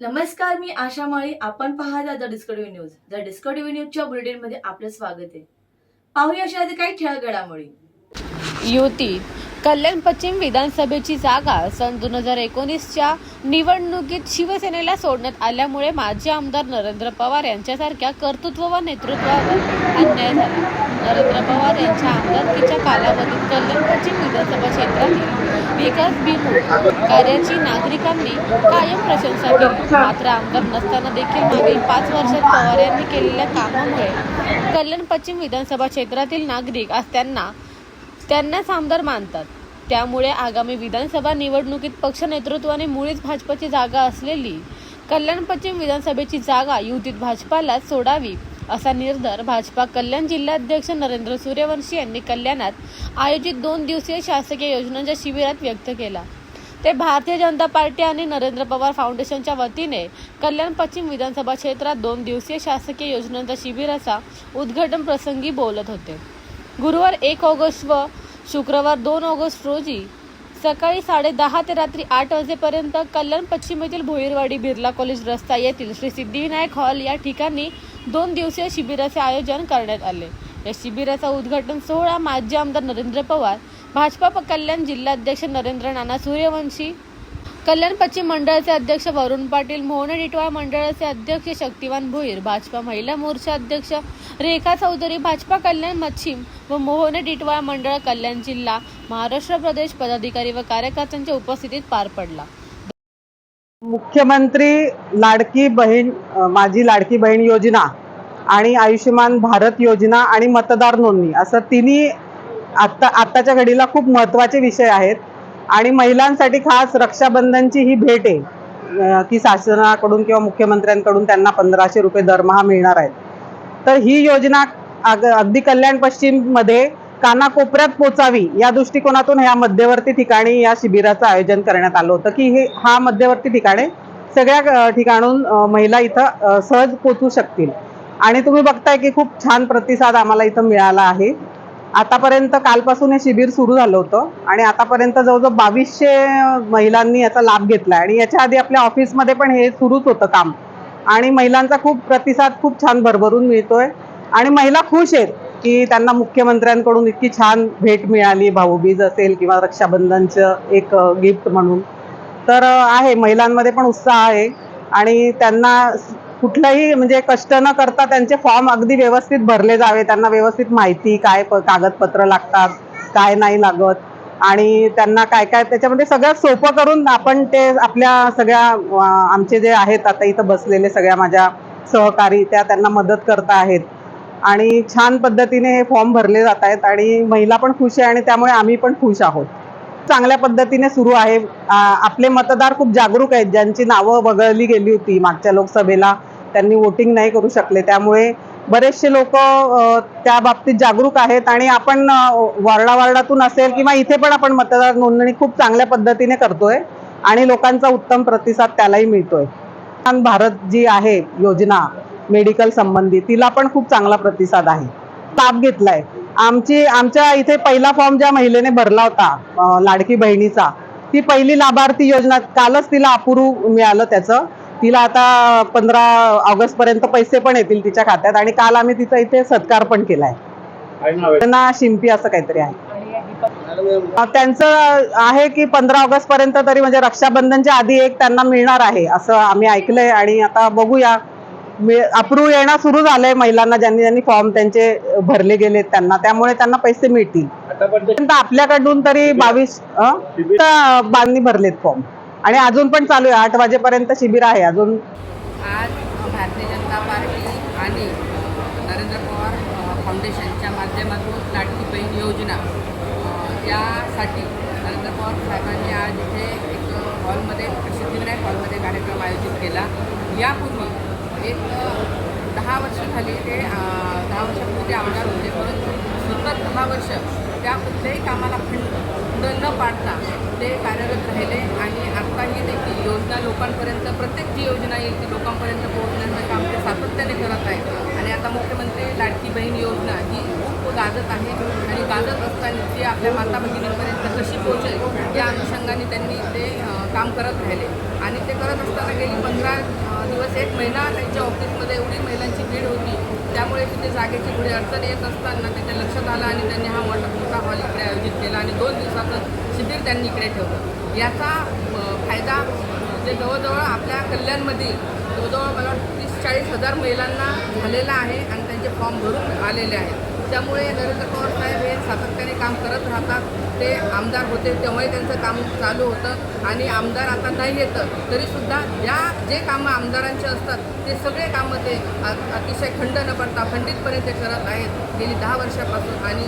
नमस्कार मी आशा माळी. आपण पाहता the Discovery news. The Discovery न्यूजच्या बुलेटिनमध्ये आपलं स्वागत आहे. पाहूया अशा काही खेळ घडामोडी युती कल्याण पश्चिम विधानसभेची जागा सन दोन हजार एकोणीसच्या निवडणुकीत शिवसेनेला सोडण्यात आल्यामुळे माजी आमदार नरेंद्र पवार यांच्यासारख्या कर्तृत्व व नेतृत्वावर अन्याय झाला. नरेंद्र पवार यांच्या आमदारकीच्या कालावधीत कल्याण पश्चिम विधानसभा क्षेत्रातील विकास बिमूळ कार्याची नागरिकांनी कायम प्रशंसा केली. मात्र आमदार नसताना देखील मागील पाच वर्षात पवार यांनी केलेल्या कामामुळे कल्याण पश्चिम विधानसभा क्षेत्रातील नागरिक आज त्यांना त्यांनाच आमदार मानतात. त्यामुळे आगामी विधानसभा निवडणुकीत पक्ष नेतृत्वाने मुळीच भाजपची जागा असलेली कल्याण पश्चिम विधानसभेची जागा युतीत भाजपाला सोडावी असा निर्धार भाजपा कल्याण जिल्हाध्यक्ष नरेंद्र सूर्यवंशी यांनी कल्याणात आयोजित दोन दिवसीय शासकीय योजनांच्या शिबिरात व्यक्त केला. ते भारतीय जनता पार्टी आणि नरेंद्र पवार फाउंडेशनच्या वतीने कल्याण पश्चिम विधानसभा क्षेत्रात दोन दिवसीय शासकीय योजनांच्या शिबिराचा उद्घाटन प्रसंगी बोलत होते. गुरुवार एक ऑगस्ट व शुक्रवार दोन ऑगस्ट रोजी सकाळी साडे दहा ते रात्री आठ वाजेपर्यंत कल्याण पश्चिमेतील भोईरवाडी बिर्ला कॉलेज रस्ता येथील श्री सिद्धिविनायक हॉल या ठिकाणी दोन दिवसीय शिबिराचे आयोजन करण्यात आले. या शिबिराचा उद्घाटन सोहळा माजी आमदार नरेंद्र पवार भाजपा कल्याण जिल्हाध्यक्ष नरेंद्र नाना सूर्यवंशी कल्याण पश्चिम मंडळाचे अध्यक्ष वरुण पाटील मोहन डिटवा मंडळाचे अध्यक्ष शक्तिवान भोईर भाजपा महिला मोर्चा अध्यक्ष रेखा चौधरी भाजपा कल्याण पश्चिम व मोहन डिटवा मंडळ कल्याण जिल्हा महाराष्ट्र प्रदेश पदाधिकारी व कार्यकर्त्यांच्या उपस्थितीत पार पडला. मुख्यमंत्री लाडकी बहीण माझी लाडकी बहीण योजना आणि आयुष्यमान भारत योजना आणि मतदार नोंदणी असं तिन्ही आत्ता आत्ताच्या घडीला खूप महत्त्वाचे विषय आहेत. आणि महिलांसाठी खास रक्षाबंधनची ही भेट आहे. की शासनाकडून किंवा मुख्यमंत्र्यांकडून त्यांना पंधराशे रुपये दरमहा मिळणार आहेत. तर ही योजना अग अगदी कल्याण पश्चिममध्ये कानाकोपऱ्यात पोचावी या दृष्टिकोनातून ह्या मध्यवर्ती ठिकाणी या शिबिराचं आयोजन करण्यात आलं होतं. की हे हा मध्यवर्ती ठिकाणे सगळ्या ठिकाणून महिला इथं सहज पोचू शकतील. आणि तुम्ही बघताय की खूप छान प्रतिसाद आम्हाला इथं मिळाला आहे. आतापर्यंत कालपासून हे शिबिर सुरू झालं होतं आणि आतापर्यंत जवळजवळ बावीसशे महिलांनी याचा लाभ घेतला आणि याच्या आधी आपल्या ऑफिसमध्ये पण हे सुरूच होतं काम. आणि महिलांचा खूप प्रतिसाद खूप छान भरभरून मिळतोय. आणि महिला खुश आहेत की त्यांना मुख्यमंत्र्यांकडून इतकी छान भेट मिळाली. भाऊबीज असेल किंवा रक्षाबंधनचं एक गिफ्ट म्हणून. तर आहे. महिलांमध्ये पण उत्साह आहे. आणि त्यांना कुठलंही म्हणजे कष्ट न करता त्यांचे फॉर्म अगदी व्यवस्थित भरले जावे. त्यांना व्यवस्थित माहिती काय कागदपत्र लागतात काय नाही लागत. आणि त्यांना काय काय त्याच्यामध्ये सगळ्यात सोपं करून आपण ते आपल्या सगळ्या आमचे जे आहेत आता इथं बसलेले सगळ्या माझ्या सहकारी त्या त्यांना मदत करता आहेत. आणि छान पद्धतीने हे फॉर्म भरले जात आहेत आणि महिला पण खुश आहे आणि त्यामुळे आम्ही पण खुश आहोत. चांगल्या पद्धतीने सुरू आहे. आपले मतदार खूप जागरूक आहेत. ज्यांची नावं वगळली गेली होती मागच्या लोकसभेला त्यांनी वोटिंग नाही करू शकले. त्यामुळे बरेचसे लोक त्या बाबतीत जागरूक आहेत आणि आपण अ, वार्डावार्डातून असेल किंवा इथे पण आपण मतदार नोंदणी खूप चांगल्या पद्धतीने करतोय आणि लोकांचा उत्तम प्रतिसाद त्यालाही मिळतोय. भारत जी आहे योजना मेडिकल संबंधी तिला पण खूप चांगला प्रतिसाद आहे. ताप घेतलाय. आमची आमच्या इथे पहिला फॉर्म ज्या महिलेने भरला होता लाडकी बहिणीचा ती पहिली लाभार्थी योजना कालच तिला अपुरू मिळालं त्याचं. तिला आता पंधरा ऑगस्ट पर्यंत पैसे पण येतील तिच्या खात्यात आणि काल आम्ही तिचा इथे सत्कार पण केलाय. त्यांना शिंपी असं काहीतरी आहे. त्यांचं आहे की पंधरा ऑगस्ट पर्यंत तरी म्हणजे रक्षाबंधनच्या आधी एक त्यांना मिळणार आहे असं आम्ही ऐकलंय आणि आता बघूया. अप्रूव्ह येणं सुरू झालंय महिलांना ज्यांनी ज्यांनी फॉर्म त्यांचे भरले गेलेत त्यांना त्यामुळे त्यांना पैसे मिळतील. आपल्याकडून तरी बावीस बांधणी भरलेत फॉर्म. आणि अजून पण चालू आहे आठ वाजेपर्यंत शिबिर आहे अजून. आज भारतीय जनता पार्टी आणि नरेंद्र पवार फाउंडेशनच्या माध्यमातून लाडकी बहीण योजना त्यासाठी यासाठी नरेंद्र पवार साहेबांनी आज इथे एक हॉलमध्ये सिद्धिविनायक हॉलमध्ये कार्यक्रम आयोजित केला. यापूर्वी एक दहा वर्ष झाली ते दहा वर्षापूर्वी ते आमदार होते परंतु सतत दहा वर्ष त्या कुठल्याही कामाला खंड न पाडता ते कार्यरत राहिले आणि आत्ताही देखील योजना लोकांपर्यंत प्रत्येक जी योजना येईल ती लोकांपर्यंत पोहोचण्याचं काम ते सातत्याने करत आहे. आणि आता मुख्यमंत्री लाडकी बहीण योजना ही खूप गाजत आहे आणि गाजत असताना ती आपल्या माता भगिनींपर्यंत कशी पोहोचेल या अनुषंगाने त्यांनी ते काम करत राहिले. आणि ते करत असताना गेली पंधरा दिवस एक महिना त्यांच्या ऑफिसमध्ये एवढी महिलांची भीड होती त्यामुळे तिथे जागेची पुढे अडचण येत असताना त्याच्या लक्षात आलं आणि त्यांनी हा मोठा मोठा हॉल इकडे आयोजित केला आणि दोन दिवसाचं शिबिर त्यांनी इकडे ठेवलं. याचा फायदा म्हणजे जवळजवळ आपल्या कल्याणमध्ये जवळजवळ मला तीस चाळीस हजार महिलांना झालेला आहे आणि त्यांचे फॉर्म भरून आलेले आहेत. त्यामुळे नरेंद्र पवार साहेब हे सातत्याने काम करत राहतात. ते आमदार होते तेव्हाही त्यांचं काम चालू होतं आणि आमदार आता नाही येतं तरीसुद्धा ज्या जे कामं आमदारांचे असतात ते सगळे कामं ते अतिशय खंड न पडता खंडितपणे ते करत आहेत. गेली दहा वर्षापासून आणि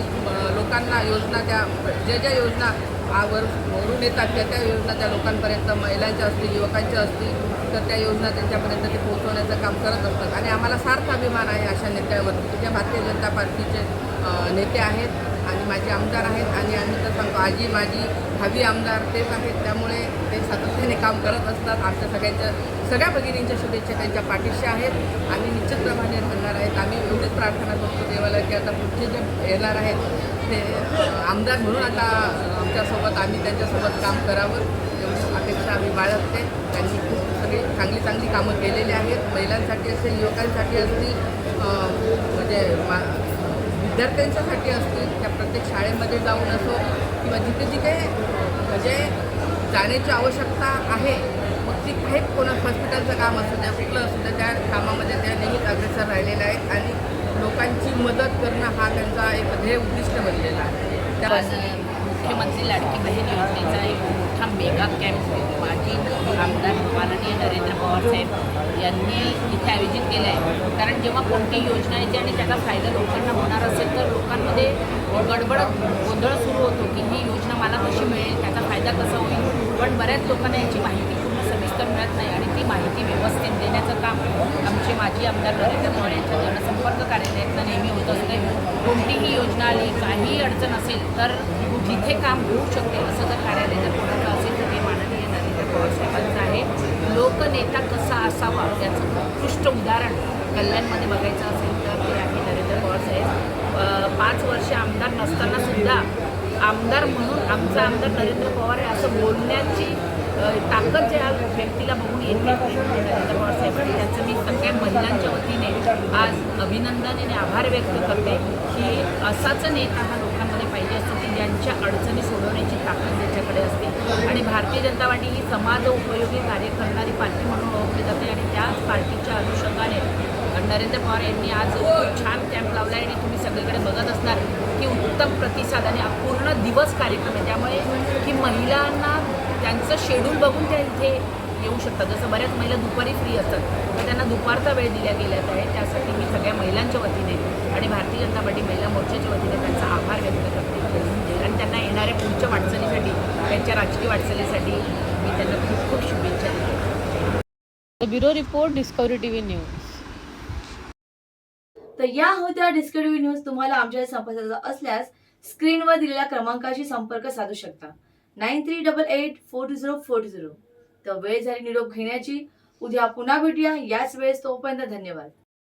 लोकांना योजना त्या ज्या ज्या योजना आवर वरून येतात त्या त्या योजना त्या लोकांपर्यंत महिलांच्या असतील युवकांच्या असतील तर त्या योजना त्यांच्यापर्यंत ते पोहोचवण्याचं काम करत असतात. आणि आम्हाला सार्थ अभिमान आहे अशा नेत्यावर. जे भारतीय जनता पार्टीचे नेते आहेत आणि माझे आमदार आहेत आणि आम्ही तर सांगतो आजी माझी हवी आमदार तेच आहेत. त्यामुळे ते सातत्याने काम करत असतात. आमच्या सगळ्यांच्या सगळ्या भगिनींच्या शुभेच्छा त्यांच्या पाठीशी आहेत. आणि निश्चितप्रमाणे राहणार आहेत. आम्ही एवढीच प्रार्थना करतो देवाला की आता पुढचे जे येणार आहेत ते आमदार म्हणून आता आमच्यासोबत आम्ही त्यांच्यासोबत काम करावं. एवढी अपेक्षा आम्ही बाळगते त्यांनी खूप सगळी चांगली चांगली कामं केलेली आहेत. महिलांसाठी असेल युवकांसाठी असतील म्हणजे मा विद्यार्थ्यांच्यासाठी असतील त्या प्रत्येक शाळेमध्ये जाऊन असो किंवा जिथे जिथे म्हणजे जाण्याची आवश्यकता आहे मग ती काही कोणा हॉस्पिटलचं काम असू द्या कुठलं असू द्या त्या कामामध्ये त्या नेहमीच अग्रेसर राहिलेल्या आहेत आणि लोकांची मदत करणं हा त्यांचा एक ध्येय उद्दिष्ट बनलेला आहे. त्या मुख्यमंत्री लाडकी बहीण योजनेचा एक मेगा कॅम्प माजी आमदार माननीय नरेंद्र पवार साहेब यांनी इथे आयोजित केलं आहे कारण जेव्हा कोणती योजना येते आणि त्याचा फायदा लोकांना होणार असेल तर लोकांमध्ये गडबड गोंधळ सुरू होतो की ही योजना मला कशी मिळेल त्याचा फायदा कसा होईल? पण बऱ्याच लोकांना याची माहिती पूर्ण सविस्तर मिळत नाही आणि ती माहिती व्यवस्थित देण्याचं काम आमचे माजी आमदार नरेंद्र पवार यांच्या जनसंपर्क कार्यालयातनं नेहमी होत असते कोणतीही योजना आली काहीही अडचण असेल तर जिथे काम होऊ शकते असं जर कार्यालय जर कोणाचं असेल तर ते माननीय बाबासाहेबांचं आहे. लोकनेता कसा असावा याचं उत्कृष्ट उदाहरण कल्याणमध्ये बघायचं असेल तर ते आहे नरेंद्र पवार साहेब. पाच वर्ष आमदार नसताना सुद्धा आमदार म्हणून आमचा आमदार नरेंद्र पवार आहे असं बोलण्याची ताकद ज्या व्यक्तीला बघून येते नरेंद्र पवार साहेब आणि त्याचं मी सगळ्या महिलांच्या वतीने आज अभिनंदन आणि आभार व्यक्त करते की असाच नेता हा लोकांमध्ये पाहिजे असतो त्यांच्या अडचणी सोडवण्याची ताकद त्याच्याकडे असते. आणि भारतीय जनता पार्टी ही समाज उपयोगी कार्य करणारी पार्टी म्हणून ओळखली जाते आणि त्याच पार्टीच्या अनुषंगाने नरेंद्र पवार यांनी आज खूप छान कॅम्प लावला आहे आणि तुम्ही सगळीकडे बघत असणार की उत्तम प्रतिसाद आणि अपूर्ण पूर्ण दिवस कार्यक्रम आहे. त्यामुळे की महिलांना त्यांचं शेड्यूल बघून त्या इथे येऊ शकतात. जसं बऱ्याच महिला दुपारी फ्री असतात तर त्यांना दुपारचा वेळ दिला गेला आहे. त्यासाठी मी सगळ्या महिलांच्या वतीने आणि भारतीय जनता पार्टी महिला मोर्चाच्या वतीने त्यांचा आभार व्यक्त करते. त्यांना येणाऱ्या पुढच्या वाटचालीसाठी त्यांच्या राजकीय वाटचालीसाठी मी त्यांना खूप खूप शुभेच्छा देते. Bureau report Discovery TV news. तर या होत्या डिस्कवरी न्यूज. तुम्हाला आमच्या संपर्काचा असल्यास स्क्रीनवर दिलेल्या क्रमांकाशी संपर्क साधू शकता. Nine three double eight four two zero four two zero. तर वेळ झाली निरोप घेण्याची. उद्या पुन्हा भेटूया. याच वेळेस तोपर्यंत धन्यवाद.